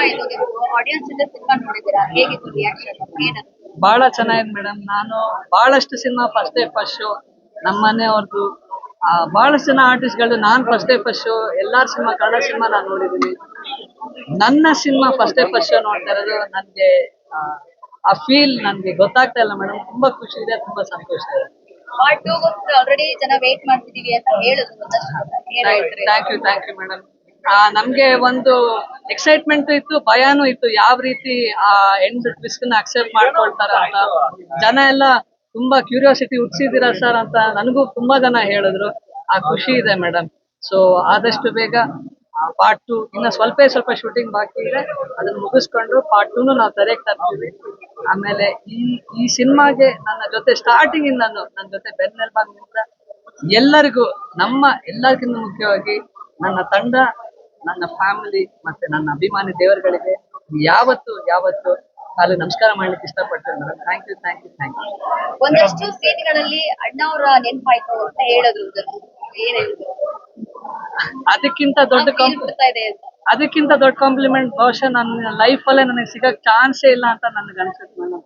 ತುಂಬಾ ಇದು ಆಡಿಯನ್ಸ್ ಜೊತೆ ಸಿನಿಮಾ ನೋಡಿದ್ದೀರಾ? ಹೇಗಿತ್ತು ರಿಯಾಕ್ಷನ್ ಏನದು ಬಹಳ ಚೆನ್ನಾಗಿದೆ ಮೇಡಮ್ ನಾನು ಬಹಳಷ್ಟು cinema first day first show ನಮ್ಮ ಮನೆಯವ್ರದ್ದು ಆ, ಬಹಳಷ್ಟು ಜನ ಆರ್ಟಿಸ್ಟ್ಗಳು ನಾನು ಫಸ್ಟ್ ಡೇ ಫಸ್ಟ್ ಶೋ ಎಲ್ಲಾರ ಸಿನಿಮಾ ಕನ್ನಡ ಸಿನಿಮಾ ನಾನು ನೋಡಿದ್ದೀನಿ. ನನ್ನ cinema first day first show ನೋಡ್ತಾ ಇರೋದು ನನಗೆ ಆ ಫೀಲ್ ನನಗೆ ಗೊತ್ತಾಗ್ತಾ ಇಲ್ಲ ಮೇಡಮ್ ತುಂಬಾ ಖುಷಿ ಇದೆ ತುಂಬಾ ಸಂತೋಷ ಇದೆ. ಪಾರ್ಟ್ ಟೂ ಆಲ್ರೆಡಿ ಜನ ವೇಟ್ ಮಾಡ್ತಿದೀವಿ ಅಂತ ಹೇಳಿದ್ರು. Thank you thank you madam ನಮ್ಗೆ ಒಂದು ಎಕ್ಸೈಟ್ಮೆಂಟ್ ಇತ್ತು, ಭಯನೂ ಇತ್ತು, ಯಾವ ರೀತಿ ಆ ಎಂಡ್ ಟ್ವಿಸ್ಟ್ನ ಅಕ್ಸೆಪ್ಟ್ ಮಾಡ್ಕೊಳ್ತಾರ ಅಂತ. ಜನ ಎಲ್ಲ ತುಂಬಾ ಕ್ಯೂರಿಯಾಸಿಟಿ ಹುಟ್ಟಿಸಿದಿರ ಸರ್ ಅಂತ ನನಗೂ ತುಂಬಾ ಜನ ಹೇಳಿದ್ರು. ಆ ಖುಷಿ ಇದೆ ಮೇಡಮ್ ಸೊ ಆದಷ್ಟು ಬೇಗ ಪಾರ್ಟ್ ಟು ಇನ್ನು ಸ್ವಲ್ಪ ಸ್ವಲ್ಪ ಶೂಟಿಂಗ್ ಬಾಕಿ ಇದೆ. ಅದನ್ನ ಮುಗಿಸ್ಕೊಂಡು ಪಾರ್ಟ್ ಟೂನು ನಾವು ತೆರೆಗೆ ತರ್ತೀವಿ. ಆಮೇಲೆ ಈ ಈ ಸಿನಿಮಾಗೆ ನನ್ನ ಜೊತೆ ಸ್ಟಾರ್ಟಿಂಗ್ ಇಂದಾನು ನನ್ನ ಜೊತೆ ಬೆನ್ನೆಲ್ಬಾಗ್ ಎಲ್ಲರಿಗೂ, ನಮ್ಮ ಎಲ್ಲರಿಗಿಂತ ಮುಖ್ಯವಾಗಿ ನನ್ನ ತಂಡ ನನ್ನ ಫ್ಯಾಮಿಲಿ ಮತ್ತೆ ನನ್ನ ಅಭಿಮಾನಿ ದೇವರುಗಳಿಗೆ ಯಾವತ್ತು ಯಾವತ್ತು ಅಲ್ಲಿ ನಮಸ್ಕಾರ ಮಾಡ್ಲಿಕ್ಕೆ ಇಷ್ಟಪಡ್ತೇನೆ madam thank you thank you thank you ಒಂದಷ್ಟು ಸೀನ್ಗಳಲ್ಲಿ ಅಣ್ಣವರ ನೆನಪಾಯ್ತು ಅಂತ ಹೇಳೋದು ಅದಕ್ಕಿಂತ ದೊಡ್ಡ ಅದಕ್ಕಿಂತ ದೊಡ್ಡ ಕಾಂಪ್ಲಿಮೆಂಟ್ ಬಹುಶಃ ನನ್ನ ಲೈಫ್ ಅಲ್ಲೇ ನನಗೆ ಸಿಗಕ್ ಚಾನ್ಸೇ ಇಲ್ಲ ಅಂತ ನನಗೆ ಅನ್ಸುತ್ತೆ ಮೇಡಮ್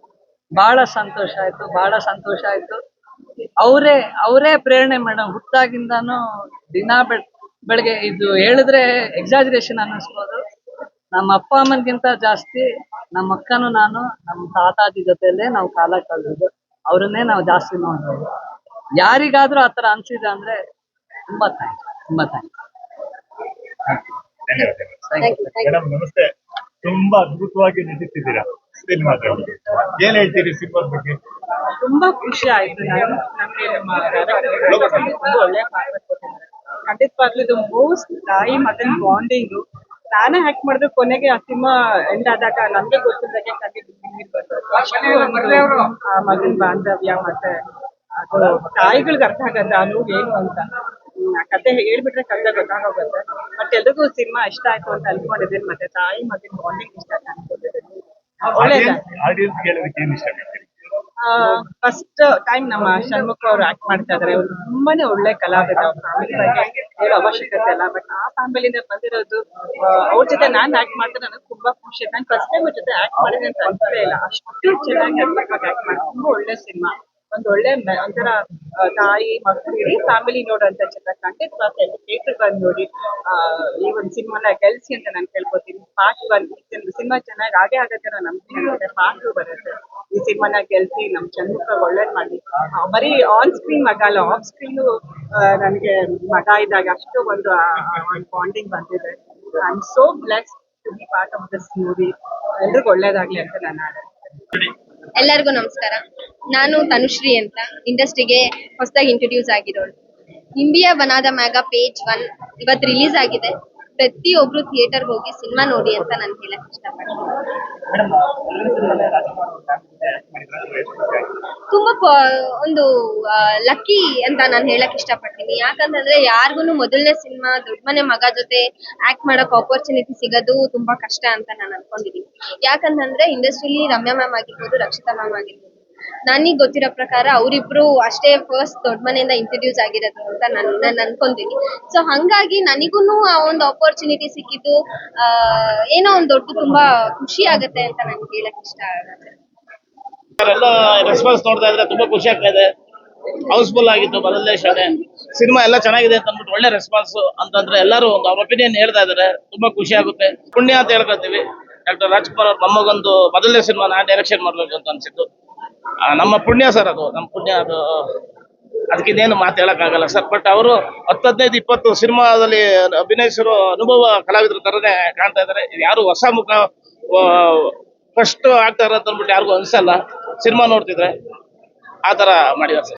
ಬಹಳ ಸಂತೋಷ ಆಯ್ತು ಬಹಳ ಸಂತೋಷ ಆಯ್ತು. ಅವರೇ ಅವರೇ ಪ್ರೇರಣೆ ಮೇಡಮ್ ಹುಟ್ಟಾಗಿಂದಾನು ದಿನ ಬೆಳ್ ಬೆಳಗ್ಗೆ ಇದು ಹೇಳಿದ್ರೆ ಎಕ್ಸಾಜರೇಷನ್ ಅನ್ನಿಸ್ಬೋದು. ನಮ್ಮ ಅಪ್ಪ ಅಮ್ಮನಿಗಿಂತ ಜಾಸ್ತಿ ನಮ್ಮ ಅಕ್ಕನು ನಾನು ನಮ್ಮ ತಾತಾಜಿ ಜೊತೆಯಲ್ಲೇ ನಾವು ಕಾಲ ಕಳೆದಿದ್ದು. ಅವರನ್ನೇ ನಾವು ಜಾಸ್ತಿ ನೋಡ್ಬೋದು. ಯಾರಿಗಾದ್ರೂ ಆ ಥರ ಅನ್ಸಿದೆ ಅಂದ್ರೆ ತುಂಬಾ ಥ್ಯಾಂಕ್ಸ್ ತುಂಬಾ ಥ್ಯಾಂಕ್ಸ್ ಮೇಡಮ್ ನಮಸ್ತೆ. ತುಂಬಾ ಅದ್ಭುತವಾಗಿ ನಟಿಸಿದ್ದೀರಾ ಏನ್ ಹೇಳ್ತೀರಿ ಬಗ್ಗೆ? ತುಂಬಾ ಖುಷಿ ಆಯ್ತು. ನಾನು ನಮ್ಗೆ ನಮ್ಮ director ಒಳ್ಳೆ ಖಂಡಿತವಾಗ್ಲೂ ಇದು ಮೋಸ್ಟ್ ತಾಯಿ ಮಗನ್ ಬಾಂಡಿಂಗ್ ನಾನೇ ಹ್ಯಾಕ್ ಮಾಡಿದ್ರೆ ಕೊನೆಗೆ ಆ ಸಿನಿಮಾ ಎಂಡ್ ಆದಾಗ ನಮ್ಗೆ ಗೊತ್ತಿದ್ದಾಗೆ ಖಂಡಿತ ನೀರ್ ಬರ್ತದೆ ಅಷ್ಟು ಒಂದು ಆ ಮಗನ್ ಬಾಂಧವ್ಯ ಮತ್ತೆ ಅದು ತಾಯಿಗಳಿಗೆ ಅರ್ಥ ಆಗತ್ತೆ ಅನು ನೋವು ಏನು ಅಂತ. ಆ ಕತೆ ಹೇಳ್ಬಿಟ್ರೆ ಕತೆ ಗೊತ್ತಾಗೋಗುತ್ತೆ. ಮತ್ತೆ ಎಲ್ರಿಗೂ ಸಿನಿಮಾ ಇಷ್ಟ ಆಯ್ತು ಅಂತ ಅನ್ಕೊಂಡಿದ್ದೀನಿ ಮತ್ತೆ ತಾಯಿ ಮಗನ್ ಬಾಂಡಿಂಗ್ ಇಷ್ಟ ಅಂತ ಅನ್ಕೊಂಡಿದ್ದೀನಿ. ಒಳ್ಳೇದ ಆಡಿಯನ್ಸ್ ಹೇಳೋದಕ್ಕೆ ಏನ್ ಇಷ್ಟ ಆಗುತ್ತೆ ಫಸ್ಟ್ ಟೈಮ್ ನಮ್ಮ ಷಣ್ಮುಖ ಅವರು ಆಕ್ಟ್ ಮಾಡ್ತಾ ಇದಾರೆ. ಅವ್ರು ತುಂಬಾನೇ ಒಳ್ಳೆ ಕಲಾವಿದ ಅವ್ರ. ಫ್ಯಾಮಿಲಿ ಬಗ್ಗೆ ಹೇಳೋ ಅವಶ್ಯಕತೆ ಇಲ್ಲ. ಬಟ್ ಆ ಫ್ಯಾಮಿಲಿಯಿಂದ ಬಂದಿರೋದು ಅವ್ರ ಜೊತೆ ನಾನ್ ಆಕ್ಟ್ ಮಾಡ್ತಾರೆ ನನಗೆ ತುಂಬಾ ಖುಷಿ. ನಾನು ಫಸ್ಟ್ ಟೈಮ್ ಅವ್ರ ಜೊತೆ ಆಕ್ಟ್ ಮಾಡಿದೆ ಅಂತ ಅನ್ಸಲೇ ಇಲ್ಲ. ಅಷ್ಟು ಚೆನ್ನಾಗಿ ಅನ್ಬೇಕಾಗಿ ಆಕ್ಟ್ ಮಾಡಿ ತುಂಬಾ ಒಳ್ಳೆ ಸಿನಿಮಾ. ಒಂದ್ ಒಳ್ಳೆ ಒಂಥರ ತಾಯಿ, ಮಕ್ಕಳು ಫ್ಯಾಮಿಲಿ ನೋಡೋಂತ ಚಿತ್ರ. ಖಂಡಿತ ಥಿಯೇಟರ್ ಬಂದು ನೋಡಿ ಈ ಒಂದು ಸಿನಿಮಾನ ಗೆಲ್ಸಿ ಅಂತ ನಾನು ಕೇಳ್ಕೊತೀನಿ. ಪಾರ್ಟ್ ಒನ್ ಸಿನಿಮಾ ಚೆನ್ನಾಗಿ ಆಗೇ ಆಗತ್ತೆ ಅನ್ನೋ ನಂಬಿಕೆ ಇರುತ್ತೆ. ಬರುತ್ತೆ. ಈ ಸಿನಿಮಾನ ಗೆಲ್ಸಿ ನಮ್ ಚಂದ್ರಕ ಒಳ್ಳೇದ್ ಮಾಡಿ ಬರೀ ಆನ್ ಸ್ಕ್ರೀನ್ ಮಗ ಅಲ್ಲ ಆಫ್ ಸ್ಕ್ರೀನ್ ನನಗೆ ಮಗ ಇದ್ದಾಗ ಅಷ್ಟು ಒಂದು ಬಾಂಡಿಂಗ್ ಬಂದಿದೆ. I am so bless to be part of this movie ಎಲ್ರಿಗೂ ಒಳ್ಳೇದಾಗ್ಲಿ ಅಂತ ನಾನು ಆಡ ಎಲ್ಲರಿಗೂ ನಮಸ್ಕಾರ. ನಾನು ತನುಶ್ರೀ ಅಂತ ಇಂಡಸ್ಟ್ರಿಗೆ ಹೊಸದಾಗಿ ಇಂಟ್ರೊಡ್ಯೂಸ್ ಆಗಿರೋಳು. ಇಂಡಿಯಾ ಬನಾದ ಮ್ಯಾಗ ಪೇಜ್ ಒನ್ ಇವತ್ತು ರಿಲೀಸ್ ಆಗಿದೆ. ಪ್ರತಿಯೊಬ್ರು ಥಿಯೇಟರ್ ಹೋಗಿ ಸಿನಿಮಾ ನೋಡಿ ಅಂತ ನಾನು ಹೇಳಕ್ ಇಷ್ಟಪಡ್ತೀನಿ. ಒಂದು ಲಕ್ಕಿ ಅಂತ ನಾನು ಹೇಳಕ್ ಇಷ್ಟಪಡ್ತೀನಿ. ಯಾಕಂತಂದ್ರೆ ಯಾರಿಗೂ ಮೊದಲನೇ ಸಿನಿಮಾ ದೊಡ್ಡ ಮನೆ ಮಗ ಜೊತೆ ಆಕ್ಟ್ ಮಾಡಕ್ ಆಪರ್ಚುನಿಟಿ ಸಿಗೋದು ತುಂಬಾ ಕಷ್ಟ ಅಂತ ನಾನು ಅನ್ಕೊಂಡಿದೀನಿ. ಯಾಕಂತಂದ್ರೆ ಇಂಡಸ್ಟ್ರಿಲಿ ರಮ್ಯಾ ಮ್ಯಾಮ್ ಆಗಿರ್ಬೋದು ರಕ್ಷಿತಾ ಮ್ಯಾಮ್ ಆಗಿರ್ಬೋದು. ನನಗ್ ಗೊತ್ತಿರೋ ಪ್ರಕಾರ ಅವರಿಬ್ರು ಅಷ್ಟೇ ಫಸ್ಟ್ ದೊಡ್ಡ ಮನೆಯಿಂದ ಇಂಟ್ರೊಡ್ಯೂಸ್ ಆಗಿರೋದು ಅಂತ ನಾನು ನಾನು ಅನ್ಕೊಂತೀನಿ ಸೊ ಹಂಗಾಗಿ ನನಗೂ ಆ ಒಂದು ಆಪರ್ಚುನಿಟಿ ಸಿಕ್ಕಿದ್ದು ಆ, ಏನೋ ಒಂದು ದೊಡ್ಡ ತುಂಬಾ ಖುಷಿ ಆಗುತ್ತೆ ಅಂತ ನನ್ಗೆ ಹೇಳಕ್ ಇಷ್ಟ ಆಗುತ್ತೆ. ಎಲ್ಲ ರೆಸ್ಪಾನ್ಸ್ ನೋಡ್ತಾ ಇದ್ರೆ ತುಂಬಾ ಖುಷಿ ಆಗ್ತಾ ಇದೆ. ಹೌಸ್ಫುಲ್ ಆಗಿತ್ತು ಮೊದಲನೇ ಶಾಲೆ. ಸಿನಿಮಾ ಎಲ್ಲ ಚೆನ್ನಾಗಿದೆ ಅಂತ ಅಂದ್ಬಿಟ್ಟು ಒಳ್ಳೆ ರೆಸ್ಪಾನ್ಸ್ ಅಂತಂದ್ರೆ ಎಲ್ಲರೂ ಒಂದು ಅವ್ರ ಒಪಿನಿಯನ್ ಹೇಳ್ತಾ ಇದಾರೆ. ತುಂಬಾ ಖುಷಿ ಆಗುತ್ತೆ. ಪುಣ್ಯ ಅಂತ ಹೇಳ್ಕೊತೀವಿ ಡಾಕ್ಟರ್ ರಾಜ್ಕುಮಾರ್ ಅವ್ರ ಮೊಮ್ಮಗೊಂದು ಮೊದಲನೇ ಸಿನಿಮಾ ನಾ ಡೈರೆಕ್ಷನ್ ಮಾಡ್ಬೇಕು ಅಂತ ಅನ್ಸಿತ್ತು ನಮ್ಮ ಪುಣ್ಯ ಸರ್ ಅದು. ನಮ್ಮ ಪುಣ್ಯ ಅದು. ಅದಕ್ಕಿನ್ನೇನು ಮಾತು ಹೇಳಕ್ಕಾಗಲ್ಲ ಸರ್ ಬಟ್ ಅವರು ಹತ್ತು ಹದಿನೈದು ಇಪ್ಪತ್ತು ಸಿನಿಮಾದಲ್ಲಿ ಅಭಿನಯಿಸಿರೋ ಅನುಭವ ಕಲಾವಿದರ ತರನೇ ಕಾಣ್ತಾ ಇದ್ದಾರೆ ಯಾರು ಹೊಸ ಮುಖ ಫಸ್ಟ್ ಆಗ್ತಾರ ಅಂತ ಅಂದ್ಬಿಟ್ಟು ಯಾರಿಗೂ ಅನ್ಸಲ್ಲ. ಸಿನಿಮಾ ನೋಡ್ತಿದ್ರೆ ಆ ತರ ಮಾಡಿದ್ದಾರೆ. ಸರ್